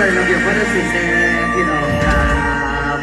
วัฒนศิลป์พี่น้องครับ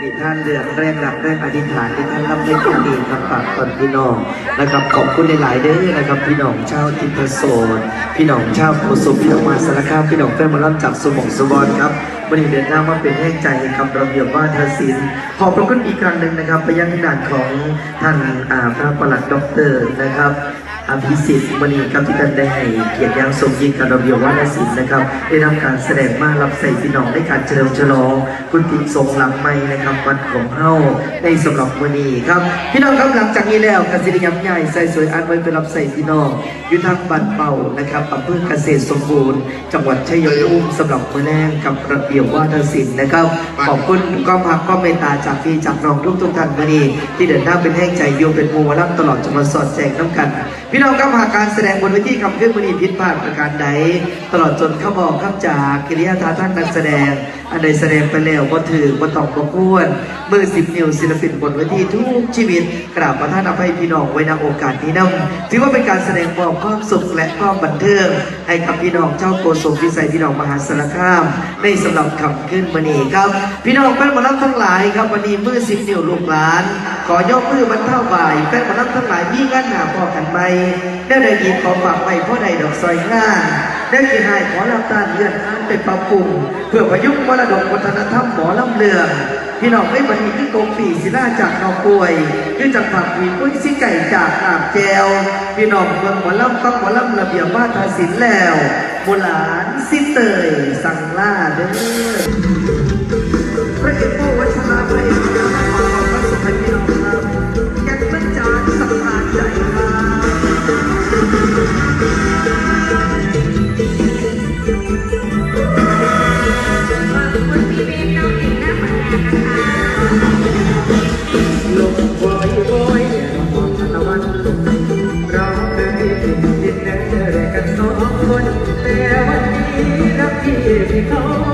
มีท่านเดือดแรงหลักแรงอธิษฐานที่ท่านรับได้ทุกดีครับฝากตนพี่น้องนะครับขอบคุณหลายๆเด้อนะครับพี่น้องชาวทิพโสนพี่น้องชาวโคสุพี่น้องมาสารคามพี่น้องแฟนมาล่ำจากสมองสวรครับวันนี้เดินทามาเป็นแห่งใจให้คำระเบียบว่าทศิลป์ขอบพระคุณอีกครั้งหนึ่งนะครับ ไปยังทางด้านของท่านพระประหลัดด็อกเตอร์นะครับ อภิสิทธิ์มณีครับที่ท่านได้ให้เกียรติย่างสมยิ่งการระเบียบวัฒนศิลป์นะครับ ได้นำการแสดงมารับใส่พี่น้องในการเฉลิมฉลองคุณติทรงหลังไม้นะครับวันของเฮาในสำหรับมณีครับพี่น้องครับหลังจากนี้แล้วกสิริยำใหญ่ใส่สวยอันไว้ไปรับใส่พี่น้องอยู่ทางบ้านเป่านะครับอำเภอเกษตรสมบูรณ์ จังหวัดชัยภูมิสำหรับมือแรงกับระเบียบวัฒนศิลป์นะครับขอบคุณก็พักก็เมตตาจากพี่จากน้องทุกทุกท่านมณีที่เดินทาเป็นแห่งใจโยมเป็นมูวลัตลอดจะมาสอดแจงน้ำกันพี่น้องครับหากการแสดงบนเวทีคำเครื่องมณีผิดพลาดประการใด ตลอดจนข้าบอกข้าจากกิริยาท่าทางนักแสดง อันใดแสดงไปแล้วก็ถือว่าตองประควรมือสิบนิ้วศิลปินบนเวทีทุกชีวิต กราบประทานอภัยพี่น้องไว้ในโอกาสนี้นำถือว่าเป็นการแสดงมอบความสุขและความบันเทิงให้กับพี่น้องเจ้าโกศลพิสัยพี่น้องมหาสารคามในสำหรับคำขึ้นมณีครับ พี่น้องแฟนมอลำทั้งหลายครับวันนี้มือสิบนิ้วลูกหลาน ขอยกมือบรรเทาบ่ายแฟนมอลำทั้งหลายมีงานหนาพอกันไหมได้ได้ยินขอฝากไว้พ่อใดดอกซอยงาได้กี่หายขอรับตาเลือนงานไปปรับปรุงเพื่อประยุกต์มรดกวัฒนธรรมหมอลำเลืองพี่น้องไม่บันทีที่โกงปีศิลาจากนอกกล้วยคือจากผักวีปุ้ยซิไก่จากอาบแจวพี่น้องเมืองหมอลำต้องหมอลำระเบียบว่าทศิลแล้วโบราณสิเตยสั่งล่าเด้อพระเอกโอวัชราพระเอก รักพี่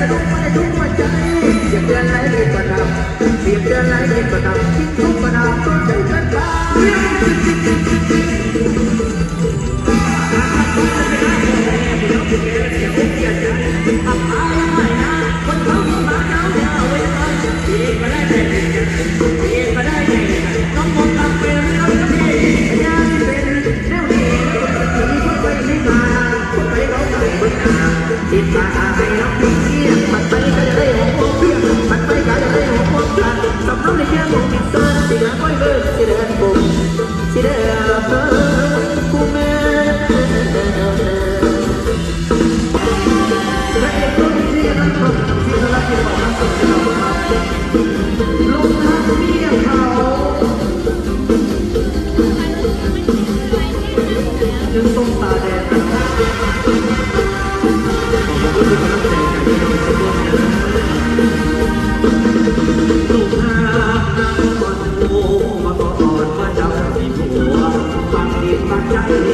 I don't wanna do what Simon Burns ใจ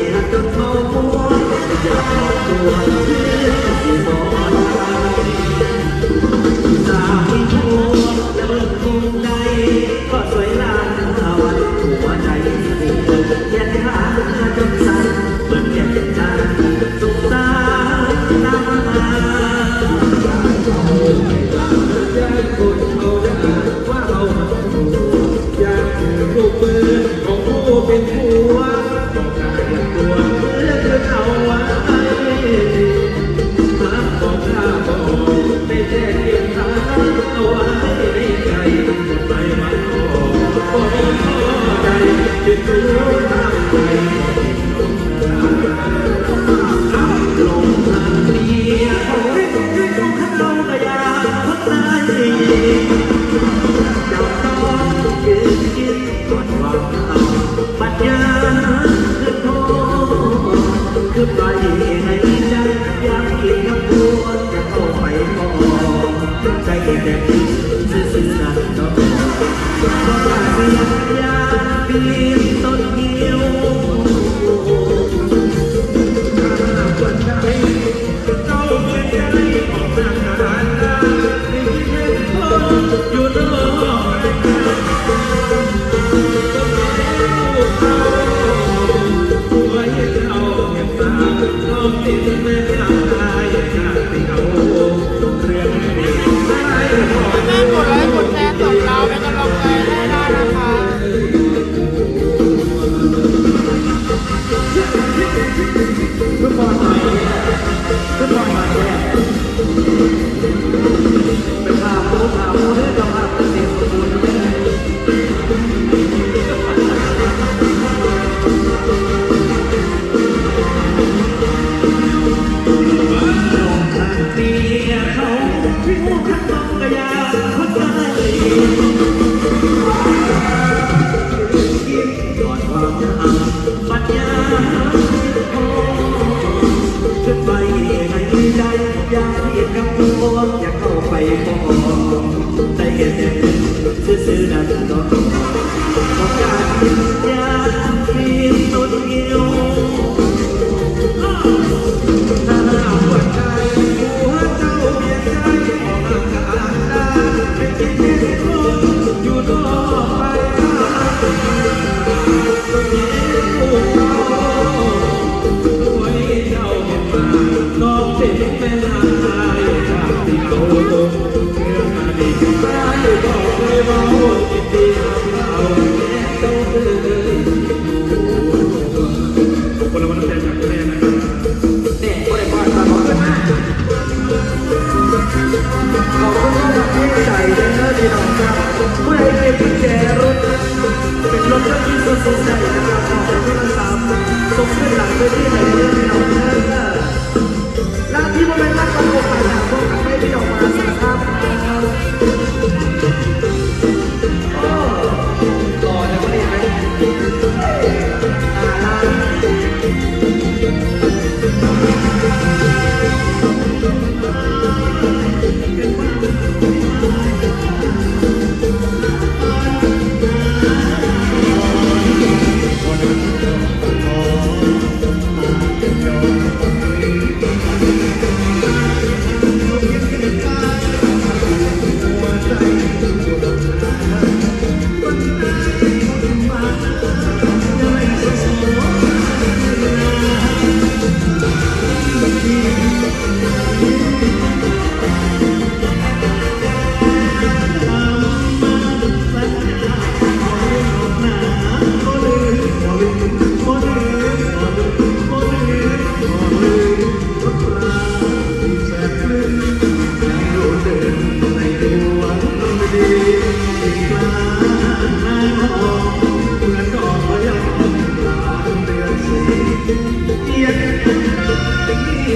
Thank you.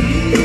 Jesus.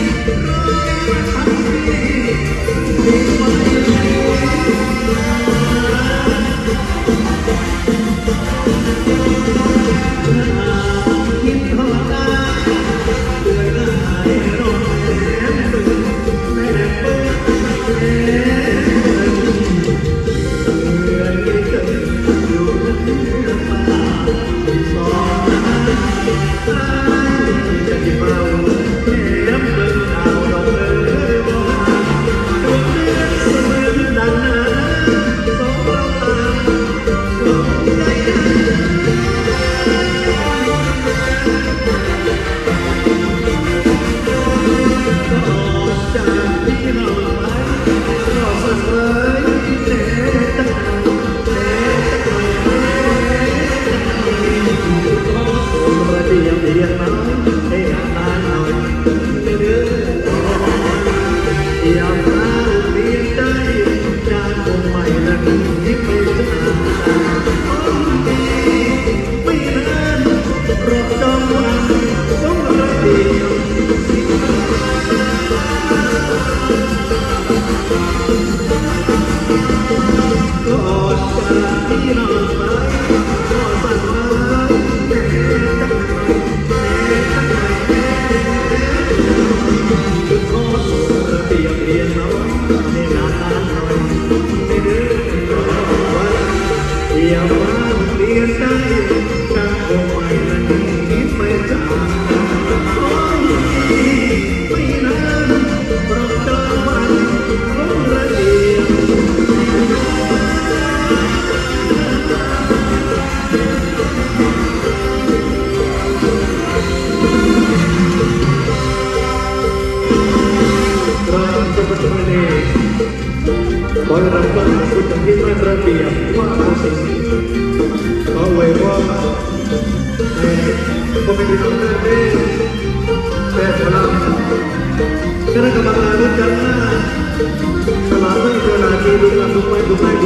Selamat berjalan di rumah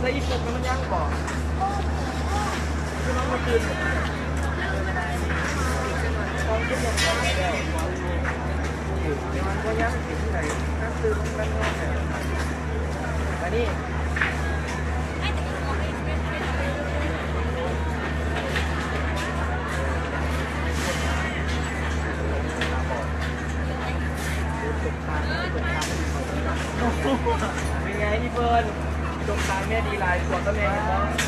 แล้อีกคนมันย่างบอกคือมันมาคืนตอนที่ยันก็แล้วมันก็ย่งถึงไหนนั่นคือมันก็นต่แต่นี่เป็นไงพี่เบิร์น จงตายแม่ดีลายปวดก็แม่เห็นบ้า